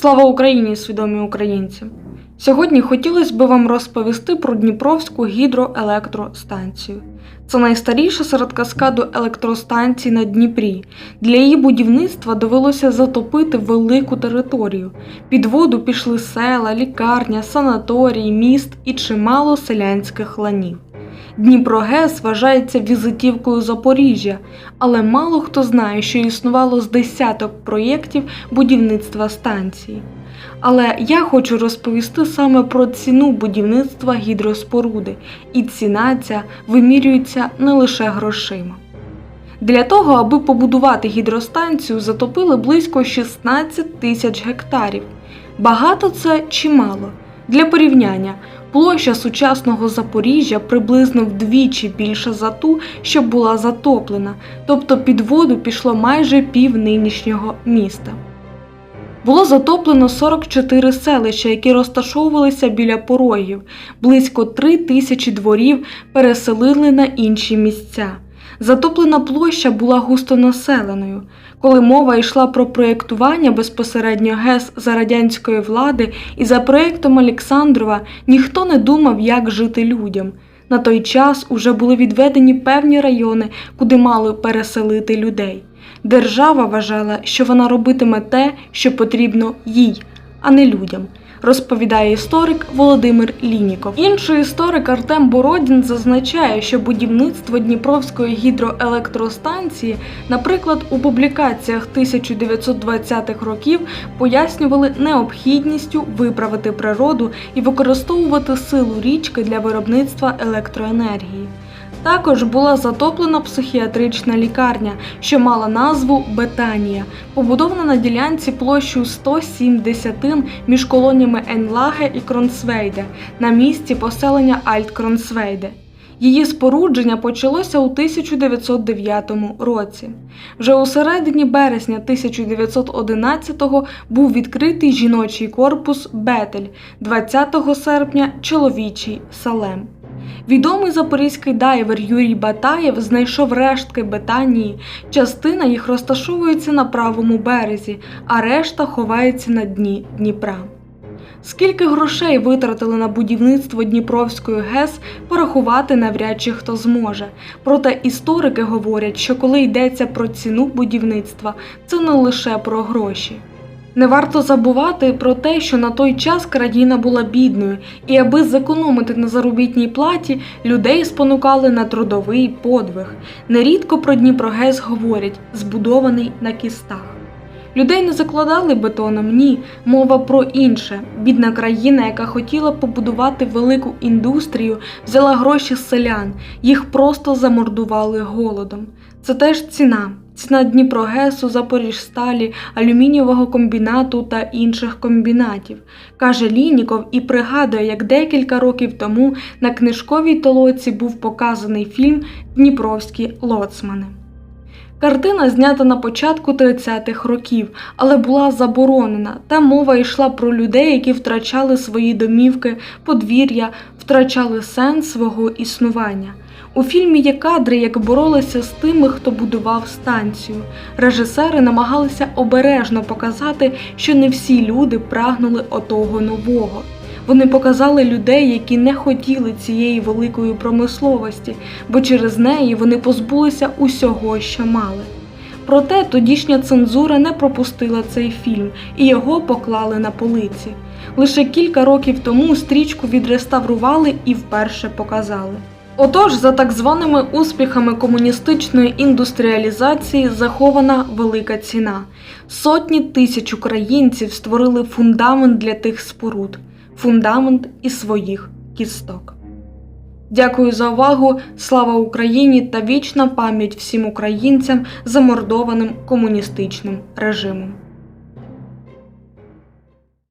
Слава Україні, свідомі українці! Сьогодні хотілося б вам розповісти про Дніпровську гідроелектростанцію. Це найстаріша серед каскаду електростанцій на Дніпрі. Для її будівництва довелося затопити велику територію. Під воду пішли села, лікарня, санаторій, міст і чимало селянських ланів. Дніпрогес вважається візитівкою Запоріжжя, але мало хто знає, що існувало з десяток проєктів будівництва станції. Але я хочу розповісти саме про ціну будівництва гідроспоруди, і ціна ця вимірюється не лише грошима. Для того, аби побудувати гідростанцію, затопили близько 16 тисяч гектарів. Багато це чи мало? Для порівняння, площа сучасного Запоріжжя приблизно вдвічі більша за ту, що була затоплена, тобто під воду пішло майже пів нинішнього міста. Було затоплено 44 селища, які розташовувалися біля порогів. Близько 3 тисячі дворів переселили на інші місця. Затоплена площа була густонаселеною. Коли мова йшла про проєктування безпосередньо ГЕС за радянської влади і за проєктом Олександрова, ніхто не думав, як жити людям. На той час уже були відведені певні райони, куди мали переселити людей. Держава вважала, що вона робитиме те, що потрібно їй, а не людям, розповідає історик Володимир Лініков. Інший історик Артем Бородін зазначає, що будівництво Дніпровської гідроелектростанції, наприклад, у публікаціях 1920-х років пояснювали необхідністю виправити природу і використовувати силу річки для виробництва електроенергії. Також була затоплена психіатрична лікарня, що мала назву Бетанія, побудована на ділянці площею 107 десятин між колоніями Енлаге і Кронсвейде на місці поселення Альт-Кронсвейде. Її спорудження почалося у 1909 році. Вже у середині березня 1911-го був відкритий жіночий корпус Бетель, 20 серпня чоловічий Салем. Відомий запорізький дайвер Юрій Батаєв знайшов рештки Бетанії. Частина їх розташовується на правому березі, а решта ховається на дні Дніпра. Скільки грошей витратили на будівництво Дніпровської ГЕС, порахувати навряд чи хто зможе. Проте історики говорять, що коли йдеться про ціну будівництва, це не лише про гроші. Не варто забувати про те, що на той час країна була бідною, і аби зекономити на заробітній платі, людей спонукали на трудовий подвиг. Нерідко про Дніпрогес говорять збудований на кістах. Людей не закладали бетоном, ні. Мова про інше. Бідна країна, яка хотіла побудувати велику індустрію, взяла гроші з селян, їх просто замордували голодом. Це теж ціна. Ціна Дніпрогесу, Запоріжсталі, алюмінієвого комбінату та інших комбінатів, каже Лініков і пригадує, як декілька років тому на книжковій толоці був показаний фільм Дніпровські лоцмани. Картина знята на початку 30-х років, але була заборонена. Та мова йшла про людей, які втрачали свої домівки, подвір'я, втрачали сенс свого існування. У фільмі є кадри, як боролися з тими, хто будував станцію. Режисери намагалися обережно показати, що не всі люди прагнули отого нового. Вони показали людей, які не хотіли цієї великої промисловості, бо через неї вони позбулися усього, що мали. Проте тодішня цензура не пропустила цей фільм і його поклали на полиці. Лише кілька років тому стрічку відреставрували і вперше показали. Отож, за так званими успіхами комуністичної індустріалізації захована велика ціна. Сотні тисяч українців створили фундамент для тих споруд, фундамент із своїх кісток. Дякую за увагу! Слава Україні та вічна пам'ять всім українцям, замордованим комуністичним режимом.